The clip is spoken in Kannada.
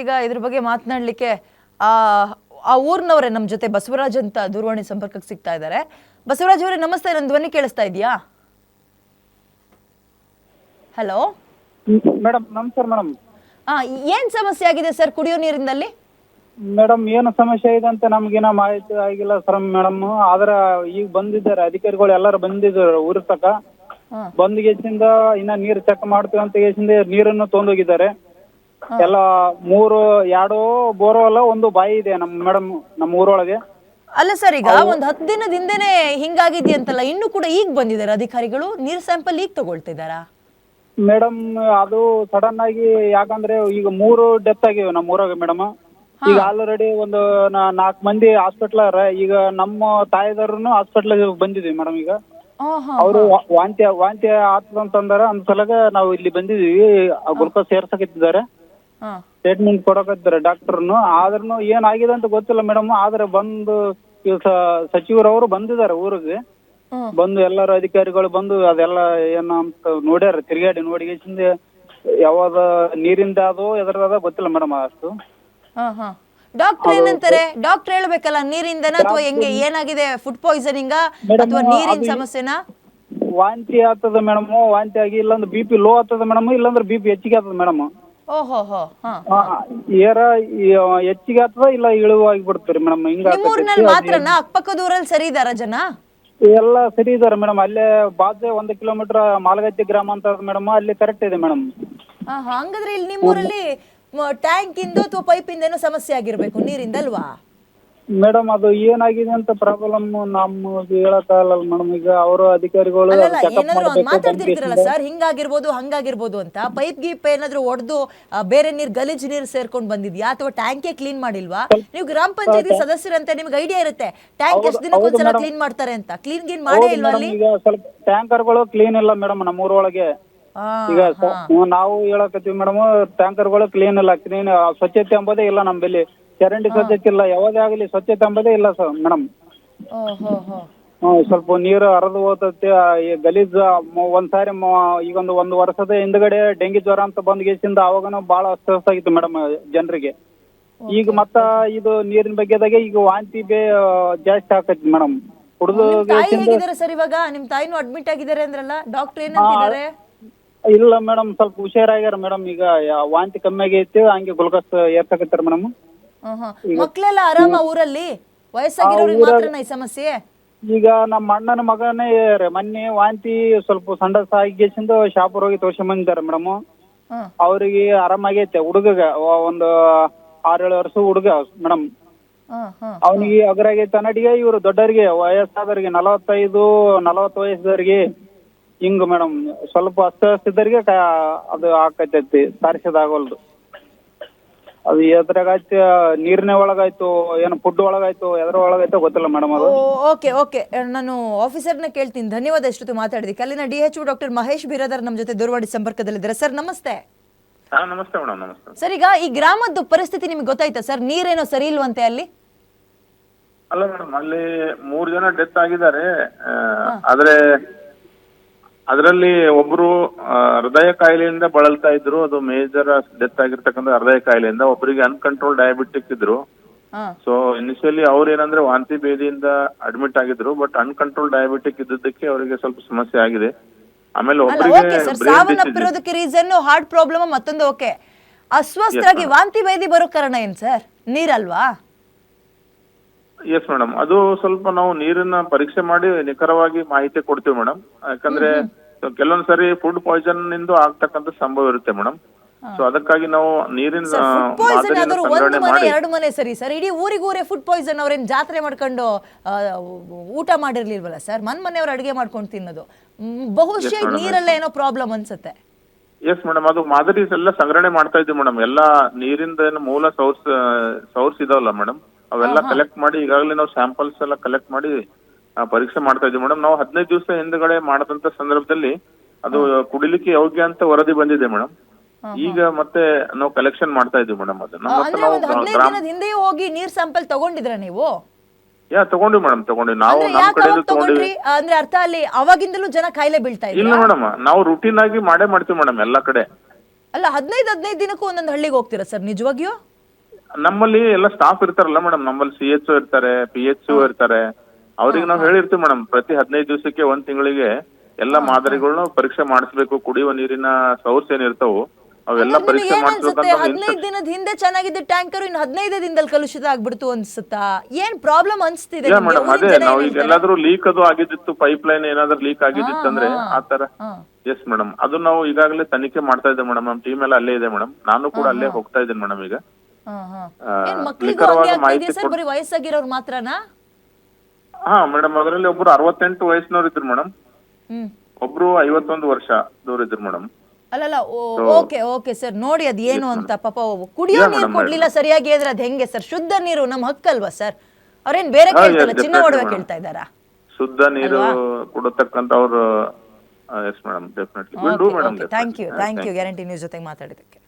ಈಗ ಇದ್ರ ಬಗ್ಗೆ ಮಾತನಾಡ್ಲಿಕ್ಕೆ ಆ ಆ ಊರ್ನವರೇ ನಮ್ಮ ಜೊತೆ ಬಸವರಾಜ್ ಅಂತ ದೂರವಾಣಿ ಸಂಪರ್ಕಕ್ಕೆ ಸಿಗ್ತಾ ಇದ್ದಾರೆ. ಬಸವರಾಜ್ ಅವರೇ ನಮಸ್ತೆ ನನ್ನ ಧ್ವನಿ ಕೇಳಿಸ್ತಾ ಇದೆಯಾ? ಹಲೋ? ಮೇಡಮ್ ನಮಸ್ಕಾರ ಮೇಡಮ್ ಆ ಏನ್ ಸಮಸ್ಯೆ ಆಗಿದೆ ಸರ್ ಕುಡಿಯೋ ನೀರಿನಲ್ಲಿ ಮೇಡಮ್ ಏನು ಸಮಸ್ಯೆ ಇದೆ ಅಂತ ನಮ್ಗೇನ ಮಾಹಿತಿ ಆಗಿಲ್ಲ ಸರ್ ಮೇಡಮ್ ಆದ್ರ ಈಗ ಬಂದಿದ್ದಾರೆ ಅಧಿಕಾರಿಗಳು ಎಲ್ಲರೂ ಬಂದಿದ್ದಾರೆ ಊರ ತಕ. ಬಂದ್ ಗೇಸಿಂದ ಇನ್ನ ನೀರ್ ಚೆಕ್ ಮಾಡ್ತೀವಿ ಅಂತ ಗೇಸಿಂದ ನೀರನ್ನು ತೊಗೊಂಡೋಗಿದ್ದಾರೆ. ಎಲ್ಲ ಮೂರು ಎರಡು ಬೋರ್ವೆಲ್ ಒಂದು ಬಾಯಿ ಇದೆ ನಮ್ ಮೇಡಮ್ ನಮ್ಮ ಊರೊಳಗೆ. ಅಲ್ಲ ಸರ್ ಈಗ ಒಂದ್ ಹತ್ತು ದಿನದ ಹಿಂದೆನೆ ಹಿಂಗಾಗಿದ್ಯಂತಲ್ಲ ಇನ್ನು ಕೂಡ ಈಗ ಬಂದಿದ್ದಾರೆ ಅಧಿಕಾರಿಗಳು? ನೀರ್ ಸ್ಯಾಂಪಲ್ ಈಗ ತಗೊಳ್ತಿದ್ದಾರಾ ಮೇಡಮ್ ಅದು ಸಡನ್ ಆಗಿ ಯಾಕಂದ್ರೆ ಈಗ ಮೂರು ಡೆತ್ ಆಗಿವೆ ನಮ್ಮ ಊರಾಗ ಮೇಡಮ್. ಈಗ ಆಲ್ರೆಡಿ ಒಂದು ನಾಲ್ಕು ಮಂದಿ ಹಾಸ್ಪಿಟ್ಲ್ ಈಗ ನಮ್ಮ ತಾಯಿದಾರನು ಹಾಸ್ಪಿಟ್ಲ್ ಬಂದಿದ್ವಿ ಮೇಡಮ್ ಈಗ. ಅವರು ವಾಂತಿ ವಾಂತಿ ಆಗ್ತದ ಅಂತಂದಾರ ಅಂದ ಸಲಗ ನಾವು ಇಲ್ಲಿ ಬಂದಿದೀವಿ ಗ್ಲುಕೋಸ್ ಸೇರ್ಸಕತ್ತಿದ್ದಾರೆ ಹಾ. ಟ್ರೀಟ್ಮೆಂಟ್ ಕೊಡಕತ್ತಿದ್ದಾರೆ ಡಾಕ್ಟರ್ನು ಆದ್ರೂ ಏನಾಗಿದೆ ಅಂತ ಗೊತ್ತಿಲ್ಲ ಮೇಡಮ್ ಆದ್ರೆ ಬಂದು ಸಚಿವರವರು ಬಂದಿದ್ದಾರೆ ಊರಿಗೆ. ಬಂದು ಎಲ್ಲರ ಅಧಿಕಾರಿಗಳು ಬಂದು ಅದೆಲ್ಲ ಏನ ಅಂತ ನೋಡ್ಯಾರ. ತಿರುಗಾಡಿ ನೋಡಿ ಯಾವಾಗ ನೀರಿಂದ ಅದು ಎದರದ ಗೊತ್ತಿಲ್ಲ ಮೇಡಮ್ ಅಷ್ಟು. ಡಾಕ್ಟರ್ ಏನಂತಾರೆ? ಡಾಕ್ಟರ್ ಹೇಳ್ಬೇಕಲ್ಲ ನೀರಿಂದನ ಅಥವಾ ಹೆಂಗೆ? ಏನಾಗಿದೆ ಫುಡ್ ಪಾಯ್ಸನಿಂಗ್ ಅಥವಾ ನೀರಿನ ಸಮಸ್ಯೆನಾ? ವಾಂತಿ ಆಗ್ತದ ಮೇಡಮ್ ವಾಂತಿ ಆಗಿ ಇಲ್ಲಾಂದ್ರೆ ಬಿ ಪಿ ಲೋ ಆಗ್ತದ ಮೇಡಮ್ ಇಲ್ಲಾಂದ್ರೆ ಬಿ ಪಿ ಹೆಚ್ಚಿಗೆ ಆಗ್ತದ ಮೇಡಮ್ ಓಹೋ ಹೋ ಹಾ. ಏರ ಈ, ಹೆಚ್ಚಿಗೆ ಆಗ್ತದ ಇಲ್ಲ ಇಳುವಾಗಿ ಬಿಡ್ತೀರಿ ಮೇಡಮ್ ಹಿಂಗ ನಿಮ್ಮೂರಿನಲ್ಲಿ ಮಾತ್ರನಾ? ಅಕ್ಕಪಕ್ಕದ ಊರಲ್ಲಿ ಸರಿ ಇದಾರ ಜನ? ಎಲ್ಲ ಸರಿ ಇದಾರೆ ಮೇಡಮ್ ಅಲ್ಲೇ ಬಾಜೆ ಒಂದು ಕಿಲೋಮೀಟರ್ ಮಾಲಗತ್ತಿ ಗ್ರಾಮ ಅಂತ ಮೇಡಮ್ ಅಲ್ಲಿ ಕರೆಕ್ಟ್ ಇದೆ ಮೇಡಮ್. ಹಾ. ಹಂಗಾದ್ರೆ ಇಲ್ಲಿ ನಿಮ್ಮೂರಲ್ಲಿ ಟ್ಯಾಂಕ್ ಇಂದು ಅಥವಾ ಪೈಪ್ ಇಂದ ಏನೋ ಸಮಸ್ಯೆ ಆಗಿರ್ಬೇಕು ನೀರಿಂದ ಅಲ್ವಾ ಮೇಡಮ್ ಅದು ಏನಾಗಿದೆ ಅಂತ ಪ್ರಾಬ್ಲಮ್ ನಮ್ಗೆ ಹೇಳಕ್ಕಾಗಲ್ಲ ಮೇಡಮ್. ಈಗ ಅವರು ಅಧಿಕಾರಿಗಳು ಅಲ್ಲಲ್ಲ ಚೆಕಪ್ ಏನಾದ್ರು ಒಂದ್ ಮಾಡಬೇಕು ಮಾತಾಡ್ತಿರ್ತೀರಲ್ಲ ಸರ್? ಹಿಂಗಾಗಿರ್ಬೋದು ಹಂಗಾಗಿರ್ಬೋದು ಅಂತ ಪೈಪ್ ಗೀಪ್ ಏನಾದ್ರು ಒಡೆದು ಬೇರೆ ನೀರ್ ಗಲೀಜ್ ನೀರ್ ಸೇರ್ಕೊಂಡ್ ಬಂದಿದ್ಯಾ ಅಥವಾ ಟ್ಯಾಂಕೆ ಕ್ಲೀನ್ ಮಾಡಿಲ್ವಾ? ನೀವು ಗ್ರಾಮ ಪಂಚಾಯತಿ ಸದಸ್ಯರಂತೆ ನಿಮ್ಗೆ ಐಡಿಯಾ ಇರುತ್ತೆ. ಟ್ಯಾಂಕ್ ಎಷ್ಟು ದಿನಕ್ಕೊಂದ್ಸಲ ಕ್ಲೀನ್ ಮಾಡ್ತಾರೆ ಅಂತ? ಕ್ಲೀನ್ ಗೀನ್ ಮಾಡೇ ಇಲ್ವಾ ಅಲ್ಲಿ? ಈಗ ಸ್ವಲ್ಪ ಟ್ಯಾಂಕರ್ಗಳು ಕ್ಲೀನ್ ಇಲ್ಲ ಮೇಡಮ್ ನಮ್ಮ ಊರೊಳಗೆ. ಈಗ ಸ- ನಾವು ಹೇಳಕತ್ತೀವಿ ಮೇಡಮ್ ಟ್ಯಾಂಕರ್ಗಳು ಕ್ಲೀನ್ ಇಲ್ಲ ಕ್ಲೀನ್ ಸ್ವಚ್ಛತೆ ಎಂಬುದೇ ಇಲ್ಲ ನಮ್ಮಲ್ಲಿ ಚರಂಡಿ ಸ್ವಚ್ಛತೆ ಇಲ್ಲ ಯಾವುದೇ ಆಗಲಿ ಸ್ವಚ್ಛತೆ ಎಂಬುದೇ ಇಲ್ಲ ಸರ್ ಮೇಡಮ್ ಹೋ. ಹ್ಮ್, ಸ್ವಲ್ಪ ನೀರು ಹರಿದು ಹೋತೈತಿ ಆ, ಈ ಗಲೀಜ್ ಒಂದ್ಸಾರಿ ಮ- ಈಗೊಂದು ಒಂದು ವರ್ಷದ ಹಿಂದ್ಗಡೆ ಡೆಂಗಿ ಜ್ವರ ಅಂತ ಬಂದ್ ಗೇಸಿಂದ ಅವಾಗನು ಬಹಳ ಅಸ್ತವ್ಯಸ್ತ ಆಗಿತ್ತು ಮೇಡಮ್ ಜನರಿಗೆ. ಈಗ ಮತ್ತ ಇದು ನೀರಿನ ಬಗ್ಗೆದಾಗ ಈಗ ವಾಂತಿ ಬೇ ಜಾಸ್ತಿ ಆಕೈತಿ ಮೇಡಮ್ ಕುಡಿದು ನಿಮ್ ತಾಯಿ ಹೇಗಿದ್ದಾರೆ ಸರ್ ಇವಾಗ? ನಿಮ್ ತಾಯಿನೂ ಅಡ್ಮಿಟ್ ಆಗಿದ್ದಾರೆ ಅಂದ್ರಲ್ಲ ಡಾಕ್ಟರ್ ಏನಂತಿದ್ದಾರೆ ಇಲ್ಲ ಮೇಡಮ್ ಸ್ವಲ್ಪ ಹುಷಾರಾಗ್ಯಾರ ಮೇಡಮ್ ಈಗ ಯಾ- ವಾಂತಿ ಕಮ್ಮಿ ಆಗೈತಿ ಹಂಗೆ ಗ್ಲುಕೋಸ್ ಏರ್ಸಕತ್ತಾರ ಮೇಡಮ್. ಮಕ್ಳೆಲ್ಲ ಆರಾಮ ಊರಲ್ಲಿ? ವಯಸ್ಸಾಗಿರೋರಿಗೆ ಮಾತ್ರನ ಈ ಸಮಸ್ಯೆ? ಈಗ ನಮ್ಮ ಅಣ್ಣನ ಮಗನೇ ಮೊನ್ನೆ ವಾಂತಿ ಸ್ವಲ್ಪ ಸಂಡಸ ಆಗಿಸಿಂದ ಶಾಪುರ್ ಹೋಗಿ ತೋರ್ಸ್ಕೊಂಬಂದಿದ್ದಾರೆ ಮೇಡಮ್. ಹಾ ಅವ್ರಿಗೆ ಆರಾಮಾಗೈತೆ ಹುಡುಗಗ ಒಂದು ಆರೇಳು ವರ್ಷ ಹುಡುಗ ಮೇಡಮ್. ಅವನಿಗೆ ಅಗ್ರಾಗೆ ತನಡಿಗೆ ಇವರು ದೊಡ್ಡವರಿಗೆ ವಯಸ್ಸಾದವರಿಗೆ ನಲವತ್ತೈದು ನಲವತ್ತು ವಯಸ್ಸದವ್ರಿಗೆ ಹಿಂಗ್ ಮೇಡಮ್. ಸ್ವಲ್ಪ ಅಸ್ತವ್ಯಸ್ತಿದ್ದವ್ರಿಗೆ ಅದು ಆಕೈತೈತಿ ಸಾರಿಸೋದಾಗಲ್ದು ಅದು ಎದ್ರಾಗಾಯ್ತು ನೀರಿನ ಒಳಗಾಯ್ತು ಏನು ಫುಡ್ ಒಳಗಾಯ್ತು ಎದ್ರ ಒಳಗಾಯ್ತು ಗೊತ್ತಿಲ್ಲ ಮೇಡಮ್ ಅದು. Okay okay. ನಾನು ಆಫೀಸರ್ನ ಕೇಳ್ತೀನಿ. ಧನ್ಯವಾದ ಎಷ್ಟೊತ್ತು ಮಾತಾಡಿದಕ್ಕೆ ಅಲ್ಲಿನ D H doctor Mahesh Biradar ನಮ್ಮ ಜೊತೆ ದೂರವಾಣಿ ಸಂಪರ್ಕದಲ್ಲಿದ್ದಾರೆ. ಸರ್ ನಮಸ್ತೆ. ಹಾ ನಮಸ್ತೆ ಮೇಡಮ್ ನಮಸ್ತೆ. ಸರ್ ಈಗ ಈ ಗ್ರಾಮದ್ದು ಪರಿಸ್ಥಿತಿ ನಿಮ್ಗೆ ಗೊತ್ತಾಯ್ತಾ? ಸರ್ ನೀರೇನೋ ಸರಿ ಇಲ್ವಂತೆ ಅಲ್ಲಿ? ಅಲ್ಲ ಮೇಡಮ್ ಅಲ್ಲಿ ಮೂರ್ ಜನ ಡೆತ್ ಆಗಿದ್ದಾರೆ. ಆದ್ರೆ ಅದರಲ್ಲಿ ಒಬ್ರು ಹೃದಯ ಕಾಯಿಲೆಯಿಂದ ಬಳಲ್ತಾ ಇದ್ರು ಅದು ಮೇಜರ್ ಡೆತ್ ಆಗಿರ್ತಕ್ಕಂಥ ಹೃದಯ ಕಾಯಿಲೆಯಿಂದ ಒಬ್ಬರಿಗೆ ಅನ್ಕಂಟ್ರೋಲ್ ಡಯಾಬಿಟಿಕ್ ಇದ್ರು. ಸೊ ಇನಿಷಿಯಲಿ ಅವ್ರು ಏನಂದ್ರೆ ವಾಂತಿ ಬೇದಿಯಿಂದ ಅಡ್ಮಿಟ್ ಆಗಿದ್ರು ಬಟ್ ಅನ್ಕಂಟ್ರೋಲ್ ಡಯಾಬಿಟಿಕ್ ಇದ್ದಿದ್ದಕ್ಕೆ ಅವರಿಗೆ ಸ್ವಲ್ಪ ಸಮಸ್ಯೆ ಆಗಿದೆ. ಆಮೇಲೆ ಒಬ್ಬರಿಗೆ ರೀಸನ್ ಹಾರ್ಟ್ ಪ್ರಾಬ್ಲಮ್ ಮತ್ತೊಂದು ಓಕೆ ಅಸ್ವಸ್ಥರಾಗಿ ವಾಂತಿ ಬೇದಿ ಬರೋ ಕಾರಣ ಏನ್ ಸರ್ ನೀರಲ್ವಾ? ಎಸ್ ಮೇಡಮ್ ಅದು ಸ್ವಲ್ಪ ನಾವು ನೀರನ್ನ ಪರೀಕ್ಷೆ ಮಾಡಿ ನಿಖರವಾಗಿ ಮಾಹಿತಿ ಕೊಡ್ತೀವಿ ಮೇಡಮ್ ಯಾಕಂದ್ರೆ ಕೆಲವೊಂದ್ ಸರಿ ಫುಡ್ ಪಾಯ್ಸನ್ನಿಂದ ಆಗ್ತಕ್ಕಂಥ ಸಂಭವ ಇರುತ್ತೆ ಮೇಡಮ್ ಸೊ ಅದಕ್ಕಾಗಿ ನಾವು ನೀರಿನ ಪಾಯ್ಸನ್ ಒಂದು ಮನೆ ಎರಡು ಮನೆ ಸರಿ ಸರ್ ಇಡೀ ಊರಿಗೂರೇ ಫುಡ್ ಪಾಯ್ಸನ್ ಅವ್ರೇನ್ ಜಾತ್ರೆ ಮಾಡ್ಕೊಂಡು ಆ, ಊಟ ಮಾಡಿರ್ಲಿಲ್ವಲ್ಲ ಸರ್ ಮನ್ ಮನೆಯವ್ರು ಅಡುಗೆ ಮಾಡ್ಕೊಂಡು ತಿನ್ನೋದು. ಮ್, ಬಹುಶಃ ನೀರಲ್ಲೇ ಏನೋ ಪ್ರಾಬ್ಲಮ್ ಅನ್ಸುತ್ತೆ. ಎಸ್ ಮೇಡಮ್ ಅದು ಮಾದರಿ ಎಲ್ಲ ಸಂಗ್ರಹಣೆ ಮಾಡ್ತಾ ಇದ್ದೀವಿ ಮೇಡಮ್ ಎಲ್ಲಾ ನೀರಿಂದ ಏನು ಮೂಲ ಸೋರ್ಸ್ ಸೋರ್ಸ್ ಇದಾವಲ್ಲ ಮೇಡಮ್ ಅವೆಲ್ಲ ಕಲೆಕ್ಟ್ ಮಾಡಿ ಈಗಾಗಲೇ ನಾವು ಸ್ಯಾಂಪಲ್ಸ್ ಎಲ್ಲ ಕಲೆಕ್ಟ್ ಮಾಡಿ ಆ, ಪರೀಕ್ಷೆ ಮಾಡ್ತಾ ಇದ್ದೀವಿ. ಮೇಡಮ್ ನಾವು ಹದಿನೈದು ದಿವಸ ಹಿಂದ್ಗಡೆ ಮಾಡದಂತ ಸಂದರ್ಭದಲ್ಲಿ ಅದು ಕುಡಿಲಿಕ್ಕೆ ಯೋಗ್ಯ ಅಂತ ವರದಿ ಬಂದಿದೆ ಮೇಡಮ್ ಈಗ ಮತ್ತೆ ನಾವು ಕಲೆಕ್ಷನ್ ಮಾಡ್ತಾ ಇದೀವಿ ಮೇಡಮ್ ಅದನ್ನ. ಆ, ಮತ್ತೆ ಅಂದ್ರೆ ನಾವು ಒಂದು ಹದಿನೈದು ಗ್ರಾಮ ದಿನದ ಹಿಂದೆಯೂ ಹೋಗಿ ನೀರ್ ಸ್ಯಾಂಪಲ್ ತಗೊಂಡಿದ್ರ ನೀವು? ಯಾ ತಗೊಂಡ್ವಿ ಮೇಡಮ್ ತಗೊಂಡ್ವಿ. ನಾವು ಅಂದ್ರೆ ನಮ್ ಯಾಕೆ ಕಡೆಯಿಂದ ಅವಾಗ ತಗೊಂಡಿವಿ. ಆ, ಅಂದ್ರೆ ಅರ್ಥ ಅಲ್ಲಿ ಅವಾಗಿಂದಲೂ ಜನ ಕಾಯಿಲೆ ಬೀಳ್ತಾ ಇಲ್ಲ ಇದ್ರು ಮೇಡಮ್ ನಾವು ರುಟೀನ್ ಆಗಿ ಮಾಡೇ ಮಾಡ್ತೀವಿ ಮೇಡಮ್ ಎಲ್ಲಾ ಕಡೆ. ಅಲ್ಲ ಹದಿನೈದು ಹದಿನೈದು ದಿನಕ್ಕೂ ಒಂದೊಂದು ಹಳ್ಳಿಗೆ ಹೋಗ್ತೀರಾ ಸರ್ ನಿಜವಾಗಿಯೂ? ನಮ್ಮಲ್ಲಿ ಎಲ್ಲ ಸ್ಟಾಫ್ ಇರ್ತಾರಲ್ಲ ಮೇಡಮ್ ನಮ್ಮಲ್ಲಿ ಸಿ ಎಚ್ ಇರ್ತಾರೆ ಪಿ ಎಚ್ ಇರ್ತಾರೆ. ಅವ್ರಿಗೆ ನಾವು ಹೇಳಿರ್ತೀವಿ ಮೇಡಮ್ ಪ್ರತಿ ಹದಿನೈದು ದಿವಸಕ್ಕೆ ಒಂದ್ ತಿಂಗಳಿಗೆ ಎಲ್ಲ ಮಾದರಿಗಳನ್ನ ಪರೀಕ್ಷೆ ಮಾಡಿಸ್ಬೇಕು ಕುಡಿಯುವ ನೀರಿನ ಸೋರ್ಸ್ ಏನಿರ್ತಾವು ಅವೆಲ್ಲ ಪರೀಕ್ಷೆ ಹದಿನೈದು ದಿನದ ಹಿಂದೆ ಚೆನ್ನಾಗಿದ್ದ ಟ್ಯಾಂಕರ್ ಇನ್ನು ಹದಿನೈದು ದಿನದಲ್ಲಿ ಕಲುಷಿತ ಆಗ್ಬಿಡ್ತು ಅನ್ಸುತ್ತಾ? ಏನ್ ಪ್ರಾಬ್ಲಮ್ ಅನ್ಸ್ತಿದೆ? ಮೇಡಮ್ ಅದೇ ನಾವು ಈಗ ಎಲ್ಲಾದ್ರೂ ಲೀಕ್ ಅದು ಆಗಿದ್ದಿತ್ತು ಪೈಪ್ ಲೈನ್ ಏನಾದ್ರೂ ಲೀಕ್ ಆಗಿದ್ದಿತ್ತಂದ್ರೆ ಆತರ. ಎಸ್ ಮೇಡಮ್ ಅದು ನಾವು ಈಗಾಗಲೇ ತನಿಖೆ ಮಾಡ್ತಾ ಇದ್ದೇವೆ ಮೇಡಮ್ ನಮ್ಮ ಟೀಮ್ ಎಲ್ಲ ಅಲ್ಲೇ ಇದೆ ಮೇಡಮ್ ನಾನು ಕೂಡ ಅಲ್ಲೇ ಹೋಗ್ತಾ ಇದ್ದೀನಿ ಮೇಡಮ್ ಈಗ. ಬರೀ ವಯಸ್ಸಾಗಿರೋರು ಮಾತ್ರನಾ? ಹಾ ಮೇಡಮ್ ಅದರಲ್ಲಿ ಒಬ್ರು ಅರವತ್ತೆಂಟು ವಯಸ್ಸಿನವ್ರು ಇದ್ರು ಮೇಡಮ್. ಒಬ್ರು ಐವತ್ತೊಂದು ವರ್ಷ ದೂರ ಇದ್ರು ಮೇಡಮ್. ಅಲ್ಲಲ್ಲ ಓಕೆ ಓಕೆ ಸರ್. ನೋಡಿ ಅದ್ ಏನು ಅಂತ ಪಾಪ ಕುಡಿಯೋ ನೀರು ಕೊಡ್ಲಿಲ್ಲ ಸರಿಯಾಗಿ ಅಂದ್ರೆ ಅದ್ ಹೆಂಗೆ ಸರ್? ಶುದ್ಧ ನೀರು ನಮ್ ಹಕ್ಕಲ್ವಾ ಸರ್? ಅವ್ರೇನ್ ಬೇರೆ ಹಾ, ಚಿನ್ನ ಒಡವೆ. ಕೇಳ್ತಾ ಇದ್ದಾರಾ? ಶುದ್ಧ ನೀರು ಕೊಡತಕ್ಕಂತ ಅವ್ರು yes madam definitely thank you thank you Guarantee News ಜೊತೆಗೆ ಮಾತಾಡಿದ್ದಕ್ಕೆ.